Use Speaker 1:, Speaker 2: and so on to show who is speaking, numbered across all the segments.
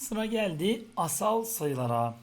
Speaker 1: Sıra geldi asal sayılara.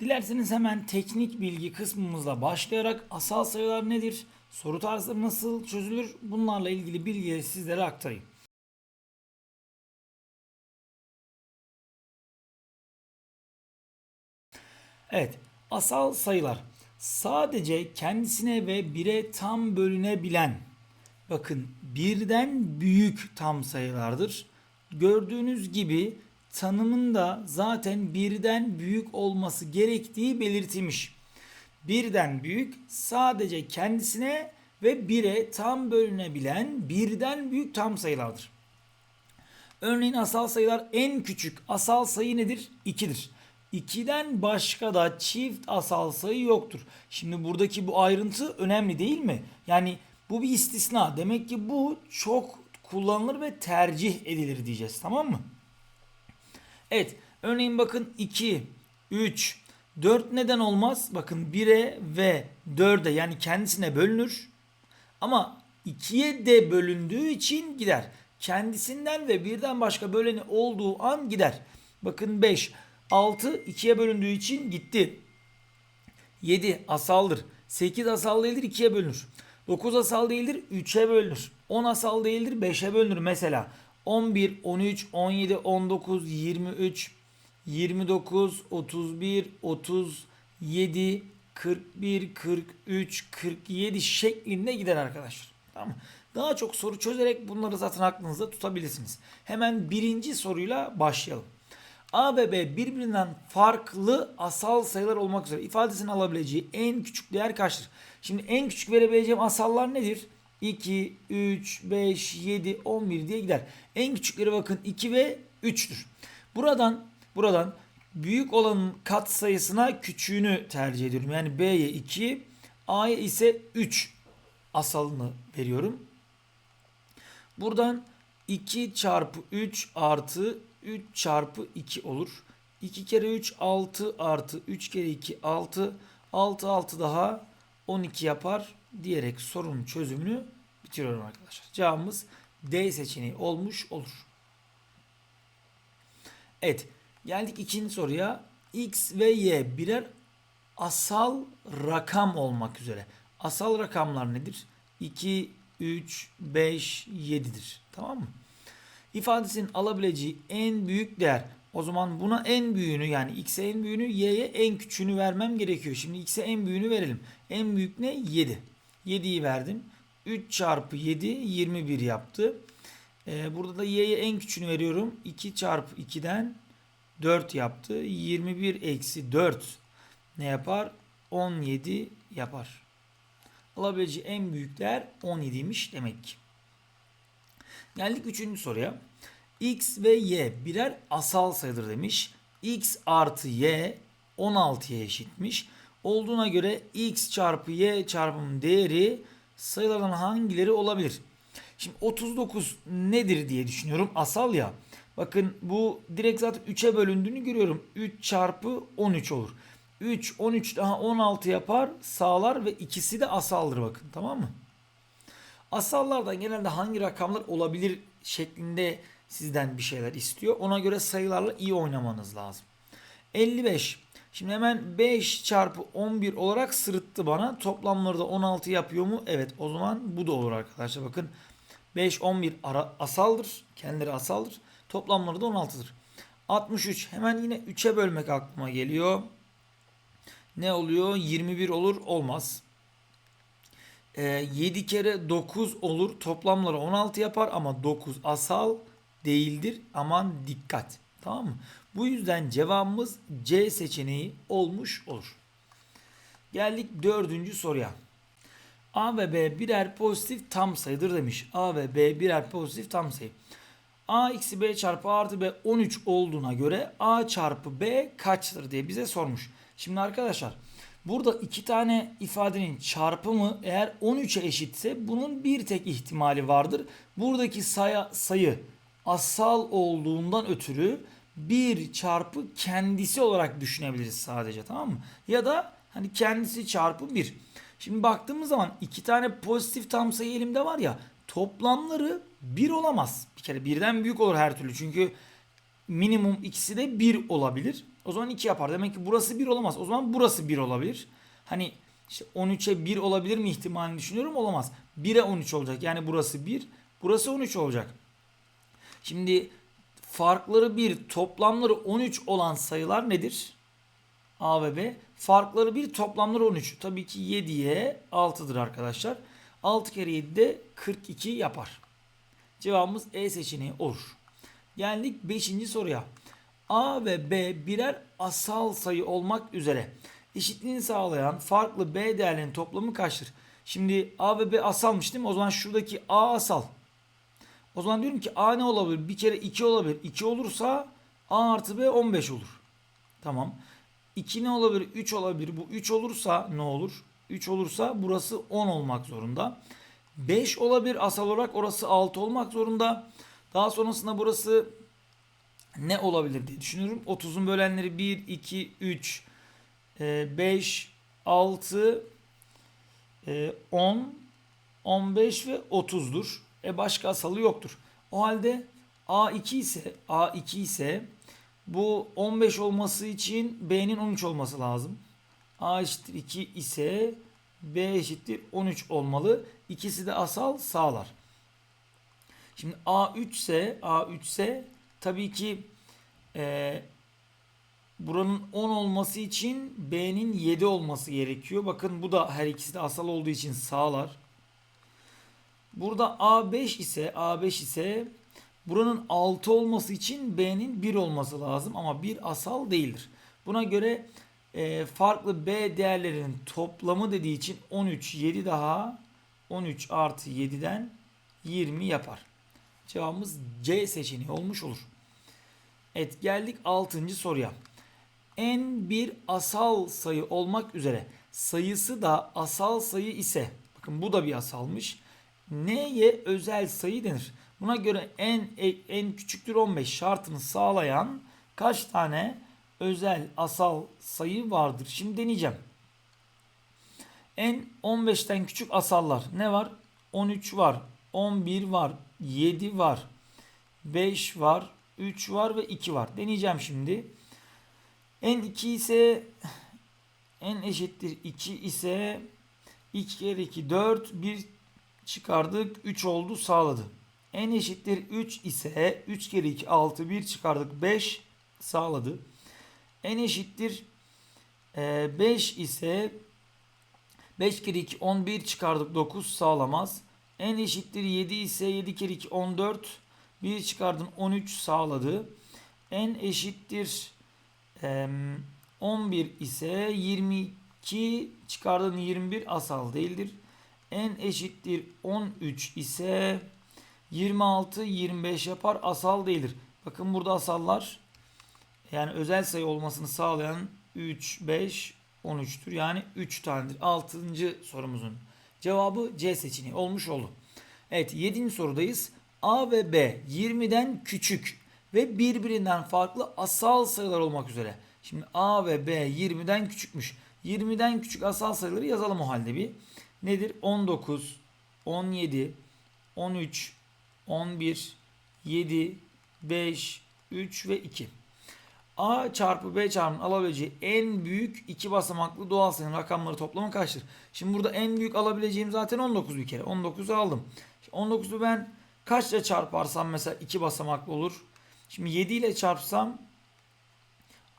Speaker 1: Dilerseniz hemen teknik bilgi kısmımızla başlayarak asal sayılar nedir? Soru tarzları nasıl çözülür? Bunlarla ilgili bilgileri sizlere aktarayım. Evet, asal sayılar sadece kendisine ve bire tam bölünebilen bakın birden büyük tam sayılardır. Gördüğünüz gibi tanımında zaten birden büyük olması gerektiği belirtilmiş. Birden büyük sadece kendisine ve bire tam bölünebilen birden büyük tam sayılardır. Örneğin asal sayılar en küçük asal sayı nedir? 2'dir. 2'den başka da çift asal sayı yoktur. Şimdi buradaki bu ayrıntı önemli değil mi? Yani bu bir istisna. Demek ki bu çok kullanılır ve tercih edilir diyeceğiz. Tamam mı? Evet. Örneğin bakın 2, 3, 4 neden olmaz? Bakın 1'e ve 4'e yani kendisine bölünür. Ama 2'ye de bölündüğü için gider. Kendisinden ve birden başka böleni olduğu an gider. Bakın 5. 6 2'ye bölündüğü için gitti. 7 asaldır. 8 asal değildir 2'ye bölünür. 9 asal değildir 3'e bölünür. 10 asal değildir 5'e bölünür mesela. 11, 13, 17, 19, 23, 29, 31, 37, 41, 43, 47 şeklinde gider arkadaşlar. Tamam? Daha çok soru çözerek bunları zaten aklınızda tutabilirsiniz. Hemen birinci soruyla başlayalım. A ve B birbirinden farklı asal sayılar olmak üzere ifadesinin alabileceği en küçük değer kaçtır? Şimdi en küçük verebileceğim asallar nedir? 2, 3, 5, 7, 11 diye gider. En küçükleri bakın 2 ve 3'tür. Buradan buradan büyük olanın kat sayısına küçüğünü tercih ediyorum. Yani B'ye 2, A'ya ise 3 asalını veriyorum. Buradan 2 çarpı 3 artı 3 çarpı 2 olur. 2 kere 3 6 artı 3 kere 2 6. 6 6 daha 12 yapar diyerek sorunun çözümünü bitiriyorum arkadaşlar. Cevabımız D seçeneği olmuş olur. Evet geldik ikinci soruya. X ve Y birer asal rakam olmak üzere. Asal rakamlar nedir? 2, 3, 5, 7'dir. Tamam mı? ifadesinin alabileceği en büyük değer. O zaman buna en büyüğünü yani x'e en büyüğünü y'ye en küçüğünü vermem gerekiyor. Şimdi x'e en büyüğünü verelim. En büyük ne? 7. 7'yi verdim. 3 çarpı 7 21 yaptı. Ee, burada da y'ye en küçüğünü veriyorum. 2 çarpı 2'den 4 yaptı. 21 eksi 4 ne yapar? 17 yapar. Alabileceği en büyük değer 17'ymiş demek ki. Geldik üçüncü soruya. X ve Y birer asal sayıdır demiş. X artı Y 16'ya eşitmiş. Olduğuna göre X çarpı Y çarpımının değeri sayılardan hangileri olabilir? Şimdi 39 nedir diye düşünüyorum. Asal ya. Bakın bu direkt zaten 3'e bölündüğünü görüyorum. 3 çarpı 13 olur. 3, 13 daha 16 yapar sağlar ve ikisi de asaldır bakın tamam mı? Asallardan genelde hangi rakamlar olabilir şeklinde sizden bir şeyler istiyor. Ona göre sayılarla iyi oynamanız lazım. 55. Şimdi hemen 5 çarpı 11 olarak sırıttı bana. Toplamları da 16 yapıyor mu? Evet o zaman bu da olur arkadaşlar. Bakın 5, 11 ara, asaldır. Kendileri asaldır. Toplamları da 16'dır. 63. Hemen yine 3'e bölmek aklıma geliyor. Ne oluyor? 21 olur. Olmaz. 7 kere 9 olur. Toplamları 16 yapar ama 9 asal değildir. Aman dikkat. Tamam mı? Bu yüzden cevabımız C seçeneği olmuş olur. Geldik dördüncü soruya. A ve B birer pozitif tam sayıdır demiş. A ve B birer pozitif tam sayı. A eksi B çarpı A artı B 13 olduğuna göre A çarpı B kaçtır diye bize sormuş. Şimdi arkadaşlar Burada iki tane ifadenin çarpımı eğer 13'e eşitse bunun bir tek ihtimali vardır. Buradaki sayı, sayı asal olduğundan ötürü 1 çarpı kendisi olarak düşünebiliriz sadece tamam mı? Ya da hani kendisi çarpı 1. Şimdi baktığımız zaman iki tane pozitif tam sayı elimde var ya toplamları 1 olamaz. Bir kere birden büyük olur her türlü çünkü minimum ikisi de 1 olabilir. O zaman 2 yapar. Demek ki burası 1 olamaz. O zaman burası 1 olabilir. Hani işte 13'e 1 olabilir mi ihtimalini düşünüyorum. Olamaz. 1'e 13 olacak. Yani burası 1. Burası 13 olacak. Şimdi farkları 1, toplamları 13 olan sayılar nedir? A ve B. Farkları 1, toplamları 13. Tabii ki 7'ye 6'dır arkadaşlar. 6 kere 7 de 42 yapar. Cevabımız E seçeneği olur. Geldik 5. soruya. A ve B birer asal sayı olmak üzere eşitliğini sağlayan farklı B değerlerinin toplamı kaçtır? Şimdi A ve B asalmış değil mi? O zaman şuradaki A asal. O zaman diyorum ki A ne olabilir? Bir kere 2 olabilir. 2 olursa A artı B 15 olur. Tamam. 2 ne olabilir? 3 olabilir. Bu 3 olursa ne olur? 3 olursa burası 10 olmak zorunda. 5 olabilir asal olarak orası 6 olmak zorunda. Daha sonrasında burası ne olabilir diye düşünüyorum. 30'un bölenleri 1, 2, 3, 5, 6, 10, 15 ve 30'dur. E başka asalı yoktur. O halde A2 ise A2 ise bu 15 olması için B'nin 13 olması lazım. A eşittir 2 ise B eşittir 13 olmalı. İkisi de asal sağlar. Şimdi A3 ise A3 ise tabii ki e, buranın 10 olması için B'nin 7 olması gerekiyor. Bakın bu da her ikisi de asal olduğu için sağlar. Burada A5 ise A5 ise buranın 6 olması için B'nin 1 olması lazım ama 1 asal değildir. Buna göre e, farklı B değerlerinin toplamı dediği için 13 7 daha 13 artı 7'den 20 yapar. Cevabımız C seçeneği olmuş olur. Evet geldik 6. soruya. En bir asal sayı olmak üzere sayısı da asal sayı ise bakın bu da bir asalmış. Neye özel sayı denir? Buna göre en en küçüktür 15 şartını sağlayan kaç tane özel asal sayı vardır? Şimdi deneyeceğim. En 15'ten küçük asallar ne var? 13 var, 11 var, 7 var, 5 var, 3 var ve 2 var. Deneyeceğim şimdi. En 2 ise en eşittir 2 ise 2 kere 2 4 1 çıkardık 3 oldu sağladı. En eşittir 3 ise 3 kere 2 6 1 çıkardık 5 sağladı. En eşittir 5 e, ise 5 kere 2 11 çıkardık 9 sağlamaz. En eşittir 7 ise 7 kere 2 14 1 çıkardın 13 sağladı. En eşittir 11 ise 22 çıkardın 21 asal değildir. En eşittir 13 ise 26 25 yapar asal değildir. Bakın burada asallar yani özel sayı olmasını sağlayan 3 5 13'tür. Yani 3 tanedir. 6. sorumuzun cevabı C seçeneği olmuş oldu. Evet 7. sorudayız. A ve B 20'den küçük ve birbirinden farklı asal sayılar olmak üzere. Şimdi A ve B 20'den küçükmüş. 20'den küçük asal sayıları yazalım o halde bir. Nedir? 19, 17, 13, 11, 7, 5, 3 ve 2. A çarpı B çarpının alabileceği en büyük iki basamaklı doğal sayının rakamları toplamı kaçtır? Şimdi burada en büyük alabileceğim zaten 19 bir kere. 19'u aldım. 19'u ben kaçla çarparsam mesela iki basamaklı olur. Şimdi 7 ile çarpsam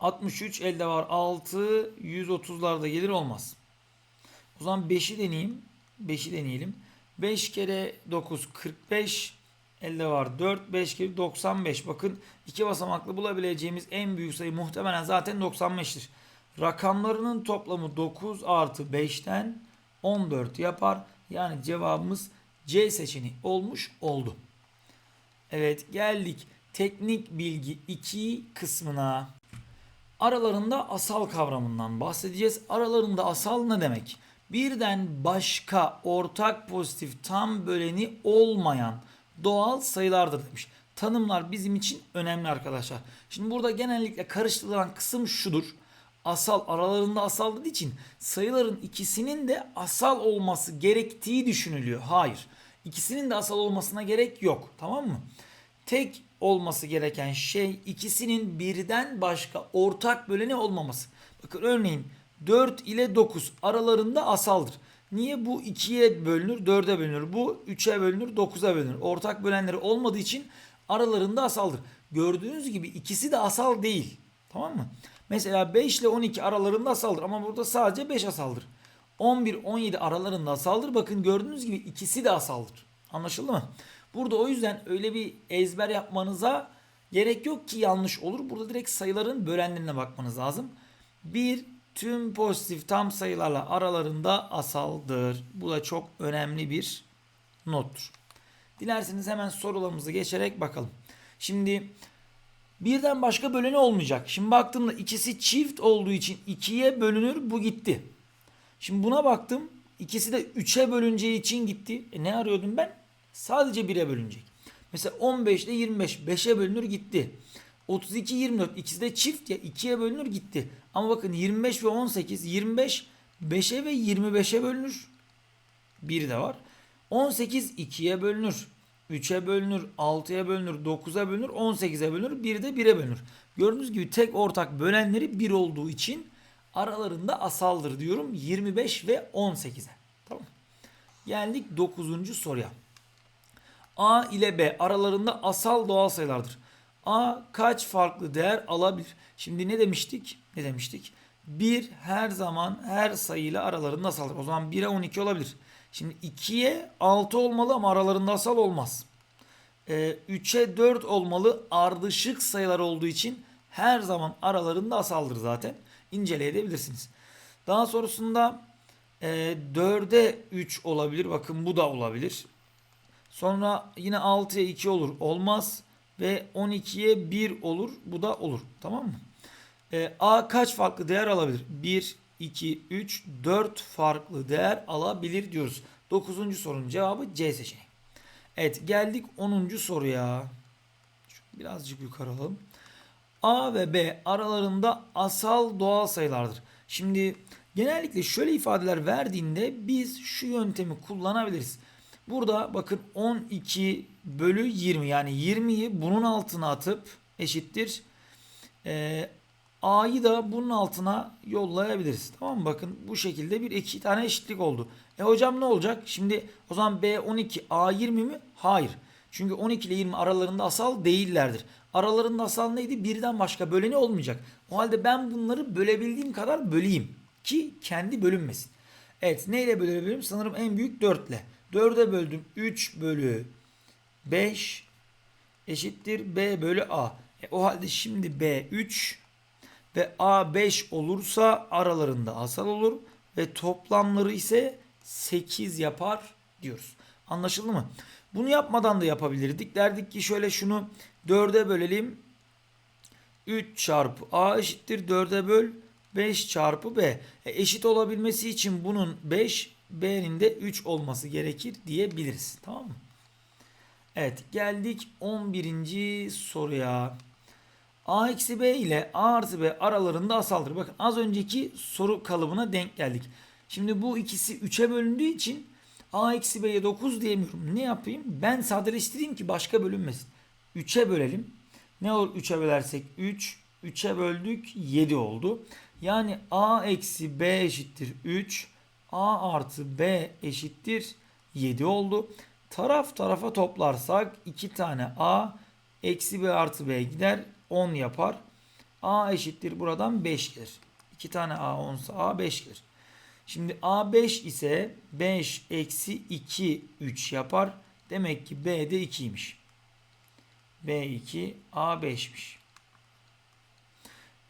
Speaker 1: 63 elde var 6 130'larda gelir olmaz. O zaman 5'i deneyeyim. 5'i deneyelim. 5 kere 9 45 elde var 4 5 kere 95. Bakın iki basamaklı bulabileceğimiz en büyük sayı muhtemelen zaten 95'tir. Rakamlarının toplamı 9 artı 5'ten 14 yapar. Yani cevabımız C seçeneği olmuş oldu. Evet geldik teknik bilgi 2 kısmına. Aralarında asal kavramından bahsedeceğiz. Aralarında asal ne demek? Birden başka ortak pozitif tam böleni olmayan doğal sayılardır demiş. Tanımlar bizim için önemli arkadaşlar. Şimdi burada genellikle karıştırılan kısım şudur. Asal aralarında asal dediği için sayıların ikisinin de asal olması gerektiği düşünülüyor. Hayır. İkisinin de asal olmasına gerek yok. Tamam mı? Tek olması gereken şey ikisinin birden başka ortak böleni olmaması. Bakın örneğin 4 ile 9 aralarında asaldır. Niye bu 2'ye bölünür, 4'e bölünür? Bu 3'e bölünür, 9'a bölünür. Ortak bölenleri olmadığı için aralarında asaldır. Gördüğünüz gibi ikisi de asal değil. Tamam mı? Mesela 5 ile 12 aralarında asaldır ama burada sadece 5 asaldır. 11-17 aralarında asaldır. Bakın gördüğünüz gibi ikisi de asaldır. Anlaşıldı mı? Burada o yüzden öyle bir ezber yapmanıza gerek yok ki yanlış olur. Burada direkt sayıların bölenlerine bakmanız lazım. Bir tüm pozitif tam sayılarla aralarında asaldır. Bu da çok önemli bir nottur. Dilerseniz hemen sorularımızı geçerek bakalım. Şimdi birden başka böleni olmayacak. Şimdi baktığımda ikisi çift olduğu için ikiye bölünür bu gitti. Şimdi buna baktım. İkisi de 3'e bölüneceği için gitti. E ne arıyordum ben? Sadece 1'e bölünecek. Mesela 15 ile 25 5'e bölünür gitti. 32 24 ikisi de çift ya 2'ye bölünür gitti. Ama bakın 25 ve 18 25 5'e ve 25'e bölünür. Bir de var. 18 2'ye bölünür. 3'e bölünür, 6'ya bölünür, 9'a bölünür, 18'e bölünür, bir de 1'e bölünür. Gördüğünüz gibi tek ortak bölenleri 1 olduğu için aralarında asaldır diyorum 25 ve 18'e. Tamam. Geldik 9. soruya. A ile B aralarında asal doğal sayılardır. A kaç farklı değer alabilir? Şimdi ne demiştik? Ne demiştik? 1 her zaman her sayıyla aralarında asaldır. O zaman 1'e 12 olabilir. Şimdi 2'ye 6 olmalı ama aralarında asal olmaz. Ee, 3'e 4 olmalı ardışık sayılar olduğu için her zaman aralarında asaldır zaten. İnceleyebilirsiniz. Daha sonrasında e, 4'e 3 olabilir. Bakın bu da olabilir. Sonra yine 6'ya 2 olur. Olmaz. Ve 12'ye 1 olur. Bu da olur. Tamam mı? E, A kaç farklı değer alabilir? 1, 2, 3, 4 farklı değer alabilir diyoruz. 9. sorunun cevabı C seçeneği. Evet geldik 10. soruya. Birazcık yukarı alalım. A ve B aralarında asal doğal sayılardır. Şimdi genellikle şöyle ifadeler verdiğinde biz şu yöntemi kullanabiliriz. Burada bakın 12 bölü 20 yani 20'yi bunun altına atıp eşittir. Ee, A'yı da bunun altına yollayabiliriz. Tamam mı? Bakın bu şekilde bir iki tane eşitlik oldu. E hocam ne olacak? Şimdi o zaman B 12 A 20 mi? Hayır. Çünkü 12 ile 20 aralarında asal değillerdir. Aralarında asal neydi? Birden başka böleni olmayacak. O halde ben bunları bölebildiğim kadar böleyim. Ki kendi bölünmesin. Evet neyle bölebilirim? Sanırım en büyük 4 ile. 4'e böldüm. 3 bölü 5 eşittir B bölü A. E, o halde şimdi B 3 ve A 5 olursa aralarında asal olur ve toplamları ise 8 yapar diyoruz. Anlaşıldı mı? Bunu yapmadan da yapabilirdik. Derdik ki şöyle şunu 4'e bölelim. 3 çarpı A eşittir 4'e böl 5 çarpı B. E, eşit olabilmesi için bunun 5 B'nin de 3 olması gerekir diyebiliriz. Tamam mı? Evet geldik 11. soruya. A eksi B ile A artı B aralarında asaldır. Bakın az önceki soru kalıbına denk geldik. Şimdi bu ikisi 3'e bölündüğü için A eksi B'ye 9 diyemiyorum. Ne yapayım? Ben sadeleştireyim ki başka bölünmesin. 3'e bölelim. Ne olur 3'e bölersek 3. 3'e böldük 7 oldu. Yani A eksi B eşittir 3. A artı B eşittir 7 oldu. Taraf tarafa toplarsak 2 tane A eksi B artı B gider 10 yapar. A eşittir buradan 5 gelir. 2 tane A 10 ise A 5 gelir. Şimdi A 5 ise 5 eksi 2 3 yapar. Demek ki B de 2'ymiş. B 2 A 5'miş.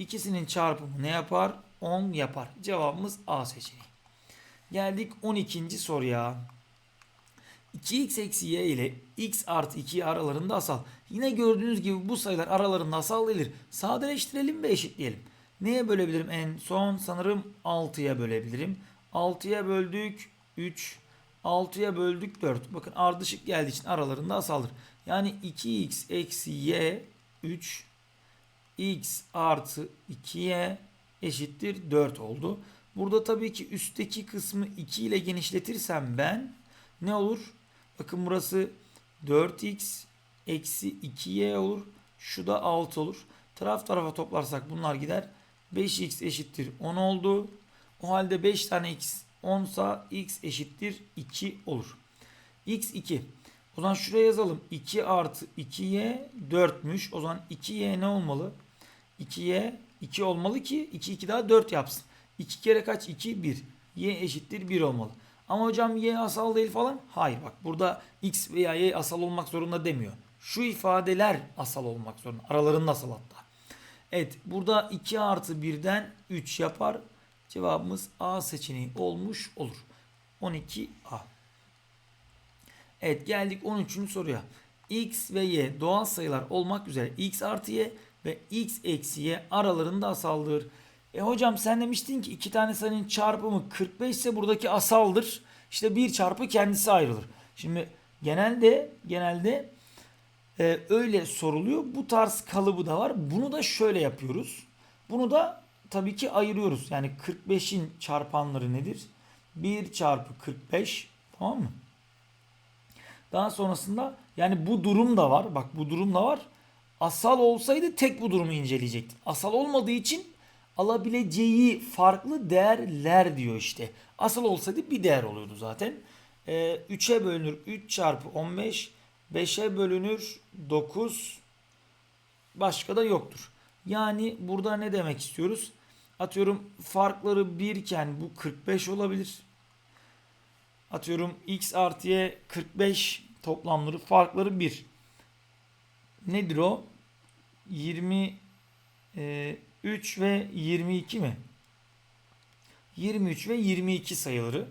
Speaker 1: İkisinin çarpımı ne yapar? 10 yapar. Cevabımız A seçeneği. Geldik 12. soruya. 2x eksi y ile x artı 2 aralarında asal. Yine gördüğünüz gibi bu sayılar aralarında asal değildir. Sadeleştirelim ve eşitleyelim. Neye bölebilirim en son? Sanırım 6'ya bölebilirim. 6'ya böldük 3. 6'ya böldük 4. Bakın ardışık geldiği için aralarında asaldır. Yani 2x eksi y 3 x artı 2y eşittir 4 oldu. Burada tabii ki üstteki kısmı 2 ile genişletirsem ben ne olur? Bakın burası 4x eksi 2y olur. Şu da 6 olur. Taraf tarafa toplarsak bunlar gider. 5x eşittir 10 oldu. O halde 5 tane x 10 sa x eşittir 2 olur. x 2. O zaman şuraya yazalım. 2 artı 2y 4'müş. O zaman 2y ne olmalı? 2y 2 olmalı ki 2 2 daha 4 yapsın. 2 kere kaç? 2 1. y eşittir 1 olmalı. Ama hocam y asal değil falan. Hayır bak burada x veya y asal olmak zorunda demiyor. Şu ifadeler asal olmak zorunda. Aralarında asal hatta. Evet burada 2 artı 1'den 3 yapar. Cevabımız A seçeneği olmuş olur. 12A. Evet geldik 13. soruya. X ve Y doğal sayılar olmak üzere X artı Y ve X eksi Y aralarında asaldır. E hocam sen demiştin ki iki tane sayının çarpımı 45 ise buradaki asaldır. İşte bir çarpı kendisi ayrılır. Şimdi genelde genelde e, öyle soruluyor. Bu tarz kalıbı da var. Bunu da şöyle yapıyoruz. Bunu da tabii ki ayırıyoruz. Yani 45'in çarpanları nedir? 1 çarpı 45 tamam mı? Daha sonrasında yani bu durum da var. Bak bu durum da var. Asal olsaydı tek bu durumu inceleyecektin. Asal olmadığı için alabileceği farklı değerler diyor işte. Asal olsaydı bir değer oluyordu zaten. Ee, 3'e bölünür 3 çarpı 15. 5'e bölünür 9. Başka da yoktur. Yani burada ne demek istiyoruz? Atıyorum farkları 1 iken bu 45 olabilir. Atıyorum x artı y 45 toplamları farkları 1. Nedir o? 23 ve 22 mi? 23 ve 22 sayıları.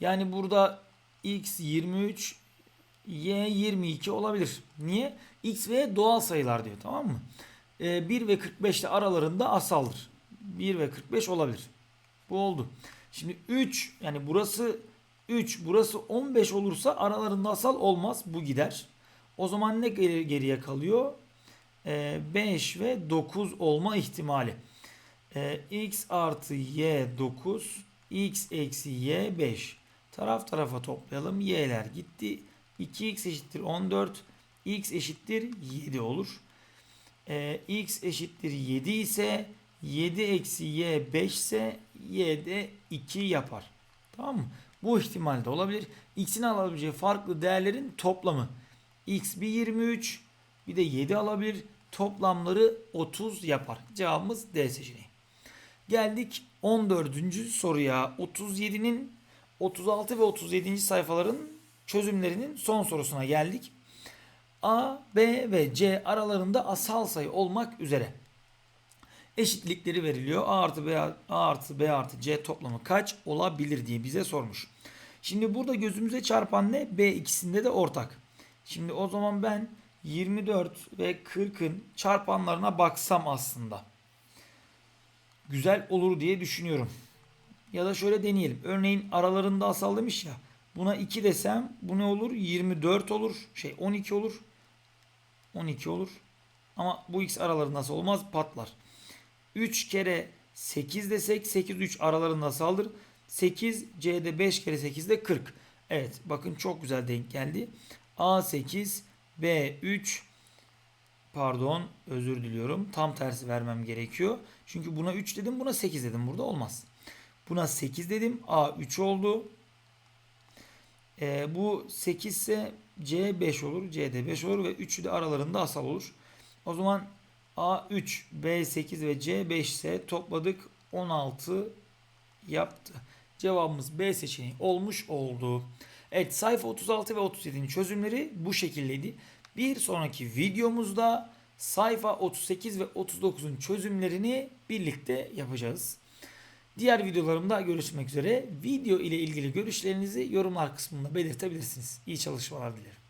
Speaker 1: Yani burada x 23 y 22 olabilir. Niye? x ve y doğal sayılar diyor tamam mı? Ee, 1 ve 45 ile aralarında asaldır. 1 ve 45 olabilir. Bu oldu. Şimdi 3 yani burası 3 burası 15 olursa aralarında asal olmaz. Bu gider. O zaman ne geri- geriye kalıyor? Ee, 5 ve 9 olma ihtimali. Ee, x artı y 9 x eksi y 5. Taraf tarafa toplayalım. y'ler gitti. 2x eşittir 14. x eşittir 7 olur. Ee, x eşittir 7 ise 7 eksi y 5 ise y de 2 yapar. Tamam mı? Bu ihtimal de olabilir. X'in alabileceği farklı değerlerin toplamı. X bir 23 bir de 7 alabilir. Toplamları 30 yapar. Cevabımız D seçeneği. Geldik 14. soruya. 37'nin 36 ve 37. sayfaların çözümlerinin son sorusuna geldik. A, B ve C aralarında asal sayı olmak üzere eşitlikleri veriliyor. A artı B, A artı B artı C toplamı kaç olabilir diye bize sormuş. Şimdi burada gözümüze çarpan ne? B ikisinde de ortak. Şimdi o zaman ben 24 ve 40'ın çarpanlarına baksam aslında. Güzel olur diye düşünüyorum. Ya da şöyle deneyelim. Örneğin aralarında asal demiş ya. Buna 2 desem bu ne olur? 24 olur. Şey 12 olur. 12 olur. Ama bu x aralarında nasıl olmaz? Patlar. 3 kere 8 desek 8 3 aralarında saldır. 8 C'de 5 kere 8 de 40. Evet bakın çok güzel denk geldi. A8 B3 pardon özür diliyorum. Tam tersi vermem gerekiyor. Çünkü buna 3 dedim buna 8 dedim. Burada olmaz. Buna 8 dedim. A3 oldu. Ee, bu 8 ise C5 olur. C'de 5 olur ve 3'ü de aralarında asal olur. O zaman A3, B8 ve C5 ise topladık 16 yaptı. Cevabımız B seçeneği olmuş oldu. Evet sayfa 36 ve 37'nin çözümleri bu şekildeydi. Bir sonraki videomuzda sayfa 38 ve 39'un çözümlerini birlikte yapacağız. Diğer videolarımda görüşmek üzere. Video ile ilgili görüşlerinizi yorumlar kısmında belirtebilirsiniz. İyi çalışmalar dilerim.